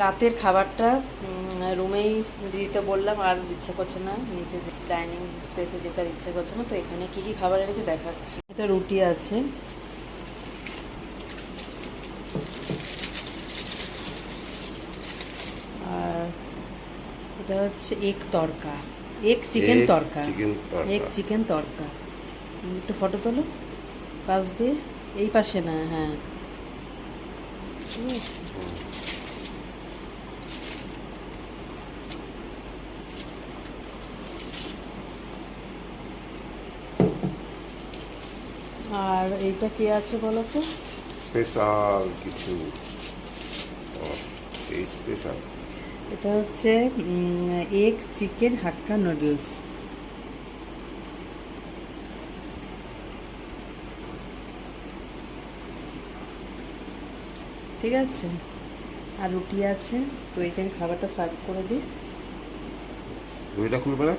রাতের খাবারটা রুমেই দিতে বললাম আর ইচ্ছে করছে না নিচে যে ডাইনিং স্পেসে যেতে আর ইচ্ছে করছে না তো এখানে কি কি খাবার এনেছে দেখাচ্ছি। এটা রুটি আছে। আর এটা হচ্ছে এক তরকা। এক চিকেন তরকা। এক চিকেন তরকা। একটু ফটো তোলো। পাশ দিয়ে। এই পাশে না হ্যাঁ। ঠিক আছে আর এইটা কে আছে বলো তো? স্পেশাল কিছু ও, এই স্পেশাল। এটা হচ্ছে এগ চিকেন হাক্কা নুডলস ঠিক আছে? আর রুটি আছে তো এখানে খাবারটা সার্ভ করে দিই রুইটা খুলবে না?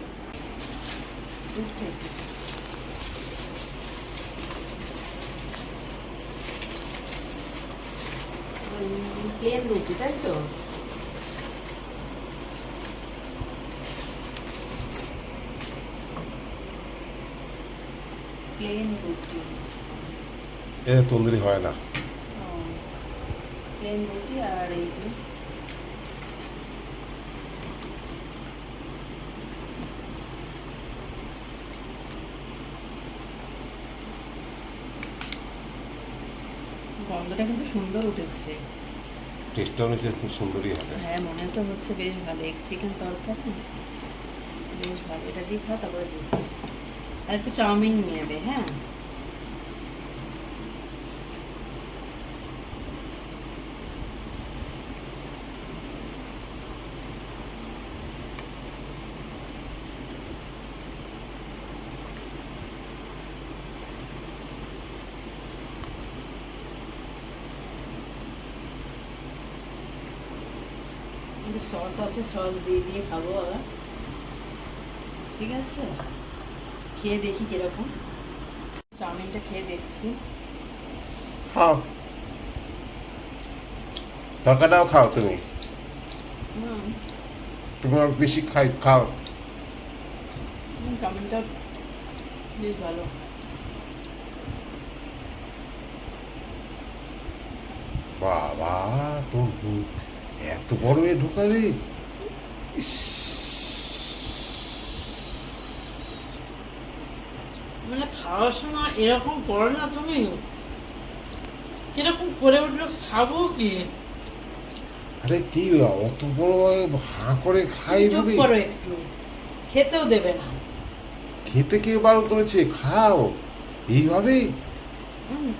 প্লেন রুটি তাই তো প্লেন রুটি এ তন্দুরি হয় না প্লেন রুটি আর এই যে গন্ধটা কিন্তু সুন্দর উঠেছে। টেস্টটা অনুযায়ী খুব সুন্দরই হবে। হ্যাঁ মনে তো হচ্ছে বেশ ভালো। এক চিকেন তরকারি, বেশ ভালো। এটা দিয়ে খাওয়া তারপরে দিচ্ছি। আর একটু চাউমিন নেবে হ্যাঁ? একটু সস আছে সস দিয়ে দিয়ে খাব আবার ঠিক আছে? খেয়ে দেখি কীরকম। চাউমিনটা খেয়ে দেখছি। খাও। তরকাটাও খাও তুমি। তোমার বেশি খাই খাও। চাউমিনটা বেশ ভালো। বাবা তোর এত বড় এ ঢোকালে ইস, মানে খাওয়ার সময় এরকম করো না তুমি। কীরকম করে উঠল খাব কি? আরে কি অত বড় হাঁ করে খাই ভাবে করো একটু। খেতেও দেবে না। খেতে কে বারো করেছে? খাও। এইভাবে? হুম,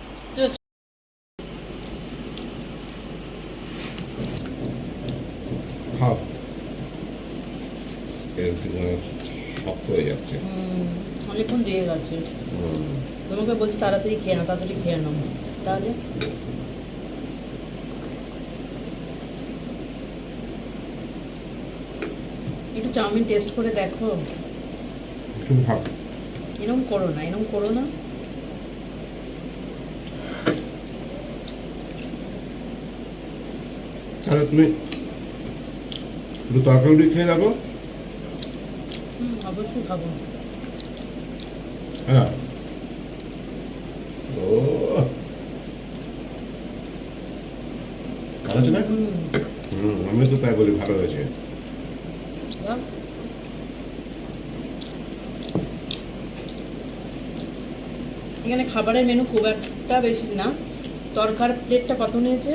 খাও শক্ত হয়ে যাচ্ছে। অনেকক্ষণ দিয়ে গেছে তোমাকে বলছি তাড়াতাড়ি খেয়ে নাও তাড়াতাড়ি খেয়ে নাও। তাহলে? একটু চাউমিন টেস্ট করে দেখো। এরকম করো না এরকম করো না। তাহলে তুমি একটু তরকারি খেয়ে দেখো। হুম অবশ্যই খাব। হ্যাঁ। ও। ভালো আছে না? হুম। হুম আমি তো তাই বলি ভালো হয়েছে। এখানে খাবারের মেনু খুব একটা বেশি না। তরকার প্লেটটা কত নিয়েছে?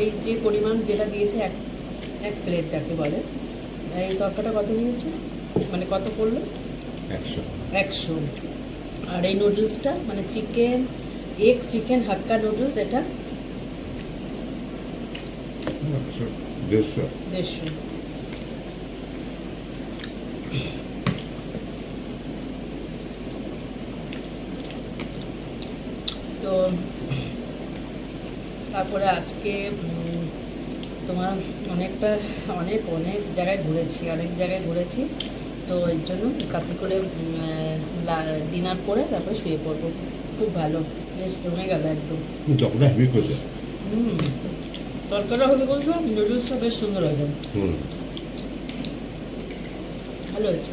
এই যে পরিমাণ যেটা দিয়েছে এক এক প্লেট যাকে বলে। এই তরকাটা কত নিয়েছে? মানে কত পড়ল? একশো। একশো। আর এই নুডলসটা মানে chicken egg chicken hakka noodles এটা? দেড়শো। দেড়শো। তো তারপরে আজকে তোমার অনেকটা অনেক অনেক জায়গায় ঘুরেছি অনেক জায়গায় ঘুরেছি। তো এর জন্য কাপড় করে ডিনার করে তারপরে শুয়ে পড়ব। খুব ভালো বেশ জমে গেল একদম। হুম তরকারিটা হবে বলছো? নুডলসটা বেশ সুন্দর হয়ে যাবে ভালো হয়েছে।